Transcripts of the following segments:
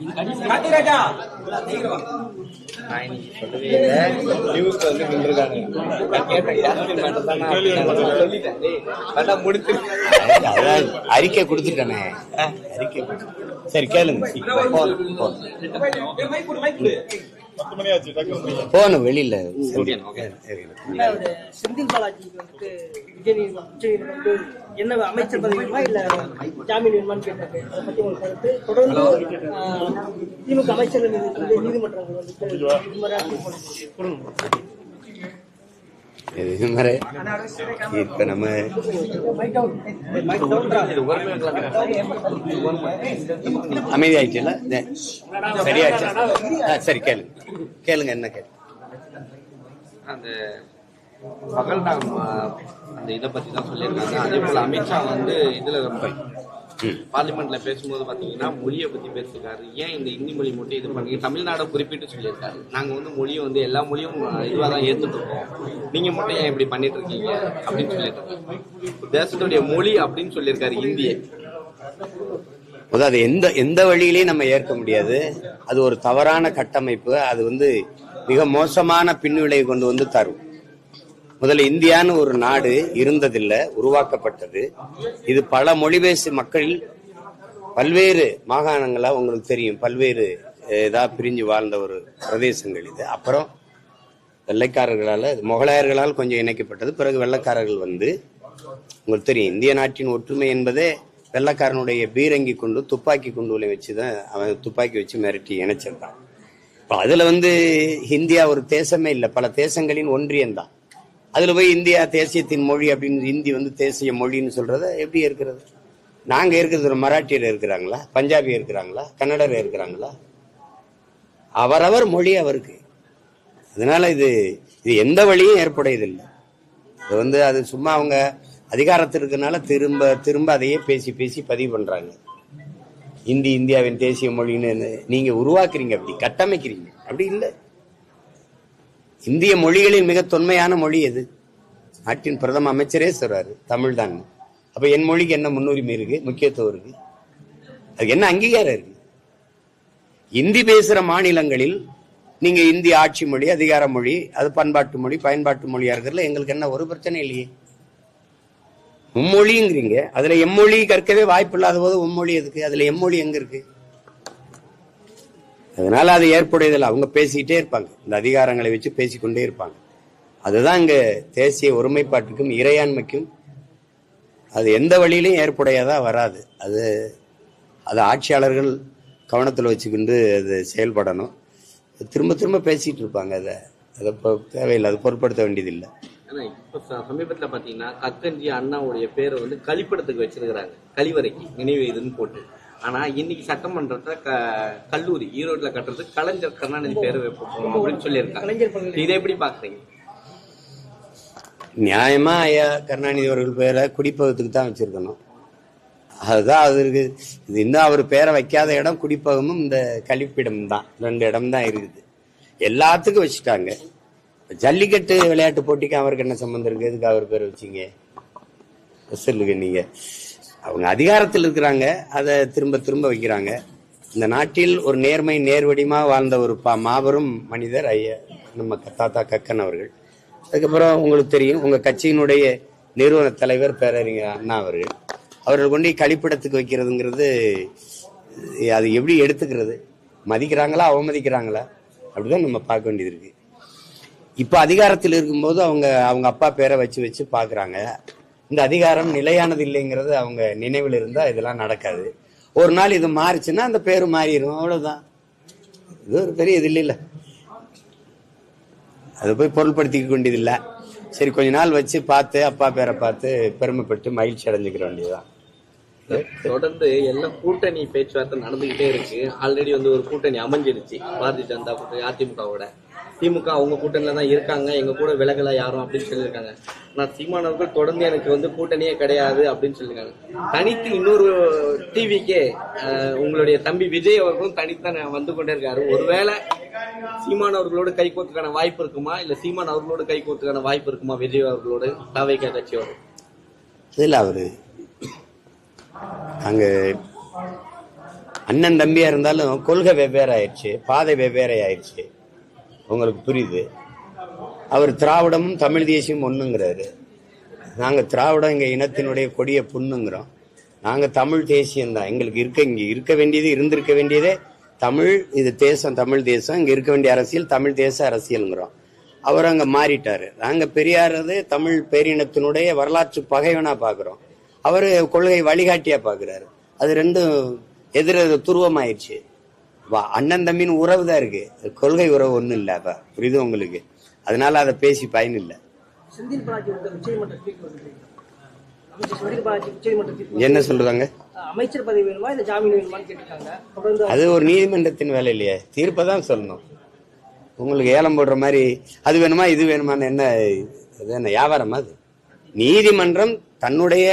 நடிச்ச நியூஸ் வந்து நின்றுருக்காங்க. நான் கேட்டேன் சொல்லிட்டேன். வேண்டாம் முடிச்சு அதான் அறிக்கை கொடுத்துட்டேனே. அறிக்கை சரி கேளுங்க. போகணும், வெளியில. செந்தில் பாலாஜிக்கு வந்துட்டு விஜய் நீதிமன்றம் உச்ச நீதிமன்றம் வந்து என்ன அமைச்சர் பதவி வேணுமா இல்ல ஜாமீன் வேணுமான்னு கேட்டாங்க. அதை பத்தி உங்களுக்கு கருத்து. தொடர்ந்து ஆஹ், திமுக அமைச்சர்கள் மீது நீதிமன்றங்கள் வந்துட்டு இது மாதிரி இப்ப நம்ம அமைதியாயிடுச்சுல சரியாச்சு ஆ, சரி கேளுங்க கேளுங்க என்ன கேளு. அந்த பகல்காம் அந்த இதை பத்தி தான் சொல்லியிருக்காங்க. அதே போல அமித்ஷா வந்து இதுல பார்லிமெண்ட்ல பேசும்போது பாத்தீங்கன்னா மொழியை பத்தி பேசியிருக்காரு. ஏன் இந்த ஹிந்தி மொழி மட்டும் இது பண்ணி தமிழ்நாடை குறிப்பிட்டு சொல்லியிருக்காரு. நாங்க வந்து மொழியை வந்து எல்லா மொழியும் இதுவா தான் ஏத்துட்டு இருக்கோம் நீங்க மட்டும் ஏன் இப்படி பண்ணிட்டு இருக்கீங்க? அப்படின்னு சொல்லிட்டு. தேசத்துடைய மொழி அப்படின்னு சொல்லியிருக்காரு இந்தியை. முதல் அது எந்த எந்த வழியிலையும் நம்ம ஏற்க முடியாது. அது ஒரு தவறான கட்டமைப்பு. அது வந்து மிக மோசமான பின்விளைவு கொண்டு வந்து தரும். முதல்ல இந்தியான்னு ஒரு நாடு இருந்ததில்லை உருவாக்கப்பட்டது. இது பல மொழி பேசு மக்கள் பல்வேறு மாகாணங்களா உங்களுக்கு தெரியும். பல்வேறு இதாக பிரிஞ்சு வாழ்ந்த ஒரு பிரதேசங்கள் இது. அப்புறம் வெள்ளைக்காரர்களால் முகலாயர்களால் கொஞ்சம் இணைக்கப்பட்டது. பிறகு வெள்ளைக்காரர்கள் வந்து உங்களுக்கு தெரியும் இந்திய நாட்டின் ஒற்றுமை என்பதே வெள்ளைக்காரனுடைய பீரங்கி குண்டு துப்பாக்கி குண்டுகளை வச்சு தான் அவன் துப்பாக்கி வச்சு மிரட்டி இணைச்சிருந்தான். இப்போ அதில் வந்து இந்தியா ஒரு தேசமே இல்லை. பல தேசங்களின் ஒன்றியம்தான். அதில் போய் இந்தியா தேசியத்தின் மொழி அப்படின்னு ஹிந்தி வந்து தேசிய மொழின்னு சொல்கிறத எப்படி இருக்கிறது? நாங்கள் இருக்கிறது ஒரு மராட்டியர் இருக்கிறாங்களா? பஞ்சாபி இருக்கிறாங்களா? கன்னடர் இருக்கிறாங்களா? அவரவர் மொழி அவருக்கு. அதனால இது இது எந்த வழியும் ஏற்புடையதில்லை. இது வந்து அது சும்மா அவங்க அதிகாரத்தில் இருக்கனால திரும்ப திரும்ப அதையே பேசி பேசி பதிவு பண்றாங்க. இந்தி இந்தியாவின் தேசிய மொழின்னு நீங்க உருவாக்குறீங்க அப்படி கட்டமைக்கிறீங்க. அப்படி இல்லை. இந்திய மொழிகளில் மிக தொன்மையான மொழி எது? நாட்டின் பிரதம அமைச்சரே சொல்றாரு தமிழ் தான் அப்ப என் மொழிக்கு என்ன முன்னுரிமை இருக்கு? முக்கியத்துவம் இருக்கு. அதுக்கு என்ன அங்கீகாரம் இருக்கு? இந்தி பேசுற மாநிலங்களில் நீங்க இந்தி ஆட்சி மொழி அதிகார மொழி அது பண்பாட்டு மொழி பயன்பாட்டு மொழியா இருக்கிறதுல எங்களுக்கு என்ன ஒரு பிரச்சனை இல்லையே. மும்மொழிங்கிறீங்க. அதுல எம்மொழி கற்கவே வாய்ப்பு இல்லாத போது உம்மொழி எதுக்கு? அதுல எம்மொழி எங்க இருக்கு? அதனால அது ஏற்புடையதில்லை. அவங்க பேசிக்கிட்டே இருப்பாங்க. இந்த அதிகாரங்களை வச்சு பேசிக்கொண்டே இருப்பாங்க. அதுதான் இங்க தேசிய ஒருமைப்பாட்டுக்கும் இறையாண்மைக்கும் அது எந்த வழியிலையும் ஏற்புடையதா வராது. அது அது ஆட்சியாளர்கள் கவனத்தில் வச்சுக்கிண்டு அது செயல்படணும். திரும்ப திரும்ப பேசிகிட்டு இருப்பாங்க. அதை அதை இப்போ தேவையில்லை. அது பொருட்படுத்த வேண்டியதில்லை. ஆனா இப்ப சமீபத்துல பாத்தீங்கன்னா கக்கஞ்சி அண்ணாவுடைய பேரை வந்து கழிப்பிடத்துக்கு வச்சிருக்கிறாங்க. கழிவறைக்கு நினைவு இதுன்னு போட்டு. ஆனா இன்னைக்கு சட்டமன்றத்துல க கல்லூரி ஈரோட்ல கட்டுறதுக்கு கலைஞர் கருணாநிதி பேரை வைப்போம் அப்படின்னு சொல்லியிருக்காங்க. இதை எப்படி பாக்குறீங்க? நியாயமா ஐயா கருணாநிதி அவர்கள் பேரை குடிப்பகத்துக்கு தான் வச்சிருக்கணும். அதுதான் அவருக்கு இது இன்னும் அவர் பேரை வைக்காத இடம் குடிப்பகமும் இந்த கழிப்பிடம் தான். ரெண்டு இடம் தான் இருக்குது. எல்லாத்துக்கும் வச்சுட்டாங்க. ஜல்லிக்கட்டு விளையாட்டு போட்டிக்கு அவருக்கு என்ன சம்பந்தம் இருக்கு? எதுக்கு அவர் பேர் வச்சிங்க? சொல்லுங்க நீங்க. அவங்க அதிகாரத்தில் இருக்கிறாங்க. அதை திரும்ப திரும்ப வைக்கிறாங்க. இந்த நாட்டில் ஒரு நேர்மை நேர்வடிமா வாழ்ந்த ஒரு பா மாபெரும் மனிதர் ஐயா நம்ம க- தாத்தா கக்கன் அவர்கள். அதுக்கப்புறம் உங்களுக்கு தெரியும் உங்க கட்சியினுடைய நிறுவன தலைவர் பேரறிஞர் அண்ணா அவர்கள். அவர்கள் கொண்டு கழிப்பிடத்துக்கு வைக்கிறதுங்கிறது அது எப்படி எடுத்துக்கிறது? மதிக்கிறாங்களா அவமதிக்கிறாங்களா? அப்படிதான் நம்ம பார்க்க வேண்டியது இருக்கு. இப்போ அதிகாரத்தில் இருக்கும்போது அவங்க அவங்க அப்பா பேரை வச்சு வச்சு பார்க்குறாங்க இந்த அதிகாரம் நிலையானது இல்லைங்கிறது அவங்க நினைவில் இருந்தால் இதெல்லாம் நடக்காது. ஒரு நாள் இது மாறிச்சுன்னா அந்த பேர் மாறிடும் அவ்வளோதான் இது ஒரு பெரிய இது இல்லை அதை போய் பொருள்படுத்திக்க வேண்டியதில்லை. சரி கொஞ்ச நாள் வச்சு பார்த்து அப்பா பேரை பார்த்து பெருமைப்பட்டு மகிழ்ச்சி அடைஞ்சிக்கிற வேண்டியதுதான். தொடர்ந்து எல்லாம் கூட்டணி பேச்சுவார்த்தை நடந்துகிட்டே இருக்கு. ஆல்ரெடி வந்து ஒரு கூட்டணி அமைஞ்சிருச்சு. பாரதிய ஜனதா கூட்டணி அதிமுகவோட. திமுக அவங்க கூட்டணியில தான் இருக்காங்க. எங்க கூட விலகல யாரும் அப்படின்னு சொல்லியிருக்காங்க. நான் சீமானவர்கள் தொடர்ந்து எனக்கு வந்து கூட்டணியே கிடையாது அப்படின்னு சொல்லியிருக்காங்க. தனித்து இன்னொரு டிவிக்கே உங்களுடைய தம்பி விஜய் அவர்களும் தனித்தான் வந்து கொண்டே இருக்காரு. ஒருவேளை சீமான் அவர்களோடு வாய்ப்பு இருக்குமா? இல்ல சீமான் அவர்களோடு கைகோத்துக்கான வாய்ப்பு இருக்குமா விஜய் அவர்களோடு தவைக்க கட்சியோடு? இதில் அவரு அங்கே அண்ணன் தம்பியாக இருந்தாலும் கொள்கை வெவ்வேறு ஆயிடுச்சு பாதை வெவ்வேறு ஆயிடுச்சு உங்களுக்கு புரியுது. அவர் திராவிடமும் தமிழ் தேசியம் ஒன்றுங்கிறாரு நாங்கள் திராவிடம் எங்கள் இனத்தினுடைய கொடிய புண்ணுங்கிறோம். நாங்கள் தமிழ் தேசியம் தான் எங்களுக்கு இருக்க இங்கே இருக்க வேண்டியது இருந்திருக்க வேண்டியதே தமிழ் இது தேசம் தமிழ் தேசம். இங்கே இருக்க வேண்டிய அரசியல் தமிழ் தேச அரசியலுங்கிறோம். அவர் அங்கே மாறிட்டார். நாங்கள் பெரியாரது தமிழ் பேரினத்தினுடைய வரலாற்று பகைவனாக பார்க்குறோம் அவரு கொள்கை வழிகாட்டியா பாக்குறாரு. அது ரெண்டும் எதிர துருவமாயிருச்சு. வா அண்ணன் தம்பின்னு உறவு தான் இருக்கு. கொள்கை உறவு ஒண்ணும் இல்ல அப்ப. புரியுது உங்களுக்கு? அதனால அதை பேசி பயன் இல்லை. என்ன சொல்றாங்க அமைச்சர் பதவி வேணுமா இல்ல ஜாமீன் வேணுமான்னு கேட்டிருக்காங்க? அது ஒரு நீதிமன்றத்தின் வேலை இல்லையே. தீர்ப்பை தான் சொல்லணும். உங்களுக்கு ஏலம் போடுற மாதிரி அது வேணுமா இது வேணுமான்னு என்ன அது என்ன வியாபாரமா அது? நீதிமன்றம் தன்னுடைய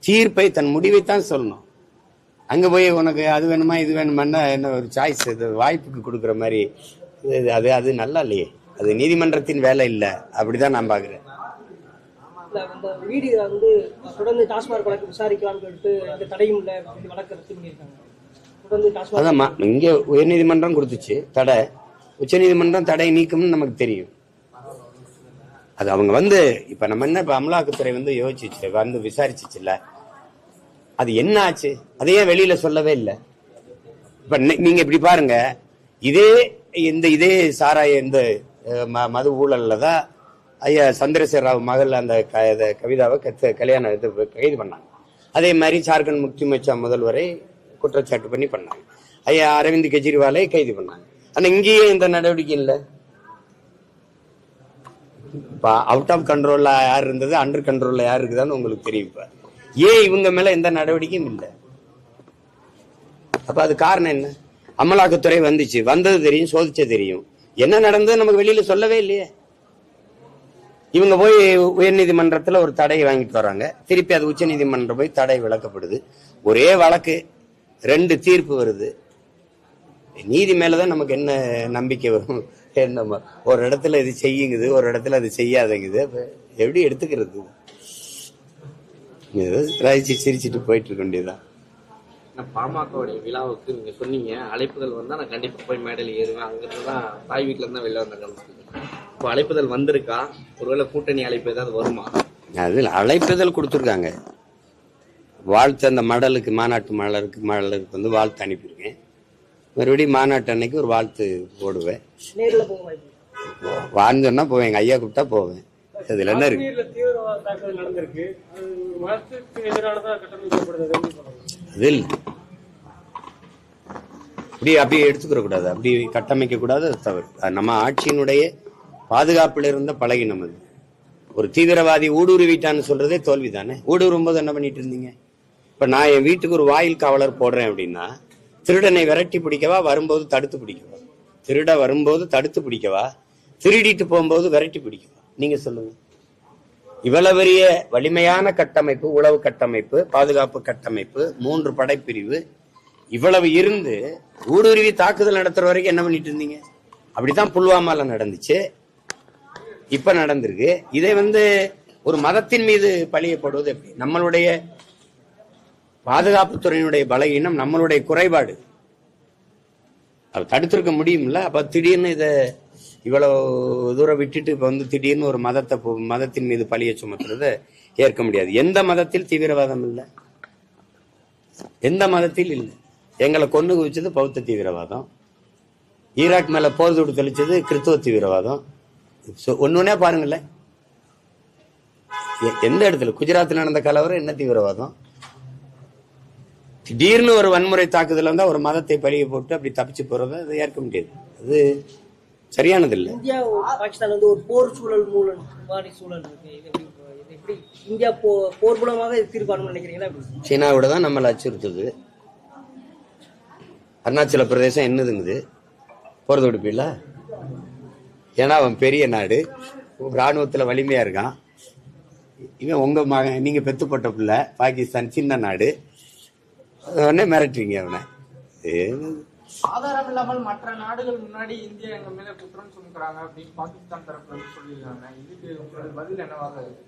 தீர்ப்பை தன் முடிவை தான் சொல்லணும். அங்க போய் உனக்கு அது வேணுமா இது வேணுமான்னா என்ன ஒரு சாய்ஸ் இது வாய்ப்புக்கு கொடுக்குற மாதிரி இது- அது அது நல்லா இல்லையே. அது நீதிமன்றத்தின் வேலை இல்லை. அப்படிதான் நான் பாக்குறேன் இல்ல இந்த வீடியோ வந்து தொடர்ந்து டாஸ்மாக் வழக்கு விசாரிக்கலாம்னு சொல்லிட்டு இந்த தடையும் இல்லை அப்படின்னு சொல்லி வழக்கு ரத்து பண்ணியிருக்காங்க. தொடர்ந்து டாஸ்மாக் அதான் இங்க உயர்நீதிமன்றம் கொடுத்துச்சு தடை. உச்சநீதிமன்றம் தடை நீக்கும்னு நமக்கு தெரியும். அது அவங்க வந்து இப்ப நம்ம என்ன இப்ப அமலாக்கத்துறை வந்து யோசிச்சு வந்து விசாரிச்சுச்சுல்ல. அது என்ன ஆச்சு? அதையே வெளியில சொல்லவே இல்லை? இப்ப நீங்க இப்படி பாருங்க. இதே இந்த இதே சாராய இந்த ம- மது ஊழல்ல தான் ஐயா சந்திரசேகர ராவ் மகள் அந்த கவிதாவை கத்து- கல்யாணம் இது கைது பண்ணாங்க. அதே மாதிரி ஜார்க்கண்ட் முக்தி மோர்ச்சா முதல்வரை குற்றச்சாட்டு பண்ணி பண்ணாங்க. ஐயா அரவிந்த் கெஜ்ரிவாலை கைது பண்ணாங்க. ஆனால் இங்கேயே இந்த நடவடிக்கை இல்லை. இப்போ அவுட் ஆஃப் கண்ட்ரோலில் யார் இருந்தது அண்டர் கண்ட்ரோலில் யார் இருக்குதான்னு உங்களுக்கு தெரியும் இப்போ. ஏன் இவங்க மேல எந்த நடவடிக்கையும் இல்லை? அப்ப அது காரணம் என்ன? அமலாக்கத்துறை வந்துச்சு. வந்தது தெரியும் சோதிச்சது தெரியும். என்ன நடந்தது நமக்கு வெளியில சொல்லவே இல்லையே. இவங்க போய் உயர்நீதிமன்றத்தில் ஒரு தடை வாங்கிட்டு வராங்க. திருப்பி அது உச்சநீதிமன்றம் போய் தடை விளக்கப்படுது ஒரே வழக்கு ரெண்டு தீர்ப்பு வருது. நீதி மேலதான் நமக்கு என்ன நம்பிக்கை வரும்? என்ன ம- ஒரு இடத்துல இது செய்யுங்குது ஒரு இடத்துல அது செய்யாதங்குது. எப்படி எடுத்துக்கிறது? ஏதோ ரசிச்சு சிரிச்சிட்டு போயிட்டு இருக்க வேண்டியதுதான் பாமகவுடைய விழாவுக்கு நீங்க சொன்னீங்க அழைப்புதல் வந்தா நான் கண்டிப்பா போய் மேடையில் ஏறுவேன். அங்கிருந்து தான் தாய் வீட்டுல இருந்து வெளில வந்தாங்க இப்போ அழைப்புதல் வந்திருக்கா? ஒருவேளை கூட்டணி அழைப்பு ஏதாவது வருமா? அதில் அழைப்புதல் கொடுத்துருக்காங்க. வாழ்த்து அந்த மடலுக்கு மாநாட்டு மலருக்கு மலருக்கு வந்து வாழ்த்து அனுப்பியிருக்கேன். மறுபடியும் மாநாட்டு அன்னைக்கு ஒரு வாழ்த்து போடுவேன். வாய்ப்பு வாழ்ந்தோன்னா போவேன் எங்க ஐயா கூப்பிட்டா போவேன். இதுல என்ன இருக்கு? அது அப்படி அப்படி எடுத்துக்கிற கூடாது. அப்படி கட்டமைக்க கூடாது தவறு. நம்ம ஆட்சியினுடைய பாதுகாப்புல இருந்த பழகினம் அது. ஒரு தீவிரவாதி ஊடுருவிட்டான்னு சொல்றதே தோல்வி தானே ஊடுருவும் போது என்ன பண்ணிட்டு இருந்தீங்க? இப்ப நான் என் வீட்டுக்கு ஒரு வாயில் காவலர் போடுறேன் அப்படின்னா திருடனை விரட்டி பிடிக்கவா வரும்போது தடுத்து பிடிக்கவா? திருட வரும்போது தடுத்து பிடிக்கவா? திருடிட்டு போகும்போது விரட்டி பிடிக்கவா? நீங்க சொல்லுங்க. இவ்வளவு பெரிய வலிமையான கட்டமைப்பு உளவு கட்டமைப்பு பாதுகாப்பு கட்டமைப்பு மூன்று படைப்பிரிவு இவ்வளவு இருந்து ஊடுருவி தாக்குதல் நடத்துற வரைக்கும் என்ன பண்ணிட்டு இருந்தீங்க? அப்படித்தான் புல்வாமால நடந்துச்சு. இப்ப நடந்திருக்கு. இதை வந்து ஒரு மதத்தின் மீது பழியப்படுவது எப்படி? நம்மளுடைய பாதுகாப்புத்துறையினுடைய பலகீனம் நம்மளுடைய குறைபாடு. அது தடுத்திருக்க முடியும்ல? அப்ப திடீர்னு இதை இவ்வளவு தூரம் விட்டுட்டு இப்ப வந்து திடீர்னு ஒரு மதத்தை மதத்தின் மீது பழிய சுமத்துறத ஏற்க முடியாது. எந்த மதத்தில் தீவிரவாதம் இல்லை? எந்த மதத்தில் இல்லை? எங்களை கொண்டு குவிச்சது பௌத்த தீவிரவாதம். ஈராக் மேல போர் தொடு தெளிச்சது கிறிஸ்துவ தீவிரவாதம். ஒன்னொன்னே பாருங்களேன். எந்த இடத்துல? குஜராத்தில் நடந்த கலவரம் என்ன தீவிரவாதம்? திடீர்னு ஒரு வன்முறை தாக்குதல் வந்தா ஒரு மதத்தை பழிய போட்டு அப்படி தப்பிச்சு போறத அது ஏற்க முடியாது. அது சரியானது இல்லை இந்தியா பாகிஸ்தான் வந்து ஒரு போர் சூழல் மூலம் மாதிரி சூழல் இருக்கு. இந்தியா போ போர் மூலமாக காணும்னு நினைக்கிறீங்களா? சீனாவோட தான் நம்மளை அச்சுறுத்துது. அருணாச்சல பிரதேசம் என்னதுங்குது? போறது விடுப்பில்ல ஏன்னா அவன் பெரிய நாடு. ராணுவத்துல வலிமையா இருக்கான். இவன் உங்க மகன் நீங்க பெத்து போட்ட பிள்ளை. பாகிஸ்தான் சின்ன நாடு. உடனே மிரட்டுறீங்க அவனை. ஏன்னு ஆதாரம் இல்லாமல் மற்ற நாடுகள் முன்னாடி இந்தியா எங்க மேல குற்றம் சுமத்துறாங்க அப்படின்னு பாகிஸ்தான் தரப்புல இருந்து சொல்லியிருக்காங்க. இதுக்கு உங்களோட பதில் என்னவாக இருக்கு?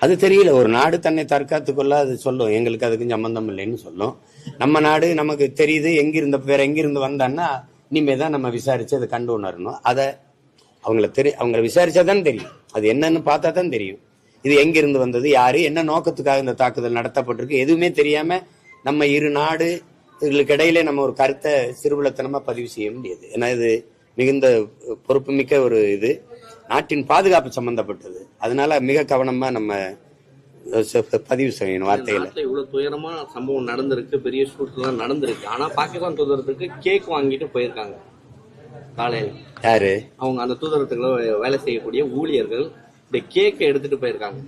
அது தெரியல. ஒரு நாடு தன்னை தற்காத்து கொள்ள அது சொல்லும். எங்களுக்கு அதுக்கும் சம்பந்தம் இல்லைன்னு சொல்லும். நம்ம நாடு நமக்கு தெரியுது. எங்கிருந்து வேற எங்கிருந்து வந்தான்னா இனிமே தான் நம்ம விசாரிச்சு அதை கண்டு உணரணும். அதை அவங்கள தெரி அவங்கள விசாரிச்சா தான் தெரியும். அது என்னன்னு பார்த்தா தான் தெரியும். இது எங்கிருந்து வந்தது யாரு என்ன நோக்கத்துக்காக இந்த தாக்குதல் நடத்தப்பட்டிருக்கு எதுவுமே தெரியாம நம்ம இரு நாடு இதுகளுக்கு இடையில நம்ம ஒரு கருத்தை சிறுபலத்தனமா பதிவு செய்ய முடியாது ஏன்னா இது மிகுந்த பொறுப்புமிக்க ஒரு இது. நாட்டின் பாதுகாப்பு சம்பந்தப்பட்டது. அதனால மிக கவனமா நம்ம பதிவு செய்யணும் வார்த்தைகளை நாட்டுல இவ்வளவு துயரமான சம்பவம் நடந்திருக்கு. பெரிய ஷூட்லாம் நடந்திருக்கு. ஆனா பாகிஸ்தான் தூதரத்துக்கு கேக் வாங்கிட்டு போயிருக்காங்க. காலையில. யாரு? அவங்க அந்த தூதரத்துக்குள்ள வேலை செய்யக்கூடிய ஊழியர்கள் இந்த கேக்கை எடுத்துட்டு போயிருக்காங்க.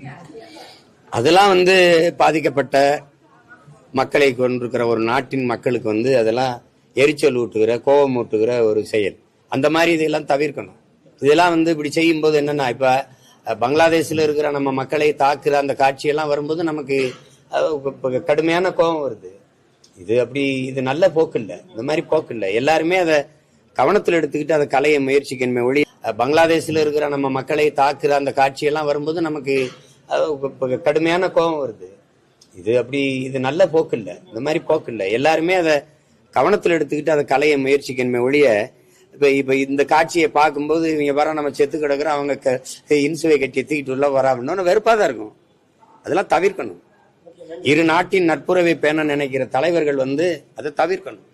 அதெல்லாம் வந்து பாதிக்கப்பட்ட மக்களை கொண்டிருக்கிற ஒரு நாட்டின் மக்களுக்கு வந்து அதெல்லாம் எரிச்சல் ஊட்டுகிற கோபம் ஊட்டுகிற ஒரு செயல். அந்த மாதிரி இதெல்லாம் தவிர்க்கணும். இதெல்லாம் வந்து இப்படி செய்யும்போது என்னென்னா இப்போ பங்களாதேஷில் இருக்கிற நம்ம மக்களை தாக்குற அந்த காட்சியெல்லாம் வரும்போது நமக்கு கடுமையான கோபம் வருது. இது அப்படி இது நல்ல போக்கு இல்லை இந்த மாதிரி போக்கு இல்லை எல்லாருமே அதை கவனத்தில் எடுத்துக்கிட்டு அதை கலையை முயற்சிக்கணுமே ஒளி பங்களாதேஷில் இருக்கிற நம்ம மக்களை தாக்குற அந்த காட்சியெல்லாம் வரும்போது நமக்கு கடுமையான கோபம் வருது. இது அப்படி இது நல்ல போக்கு இல்லை இந்த மாதிரி போக்கு இல்லை எல்லாருமே அதை கவனத்தில் எடுத்துக்கிட்டு அதை கலைய முயற்சிக்கணுமே ஒழிய இப்போ இப்போ இந்த காட்சியை பார்க்கும்போது இவங்க வர நம்ம செத்து கிடக்குறோம் அவங்க க- இன்சுவை கட்டி தூக்கிட்டு உள்ள வரா வெறுப்பாக தான் இருக்கும். அதெல்லாம் தவிர்க்கணும். இரு நாட்டின் நட்புறவை பேண நினைக்கிற தலைவர்கள் வந்து அதை தவிர்க்கணும்.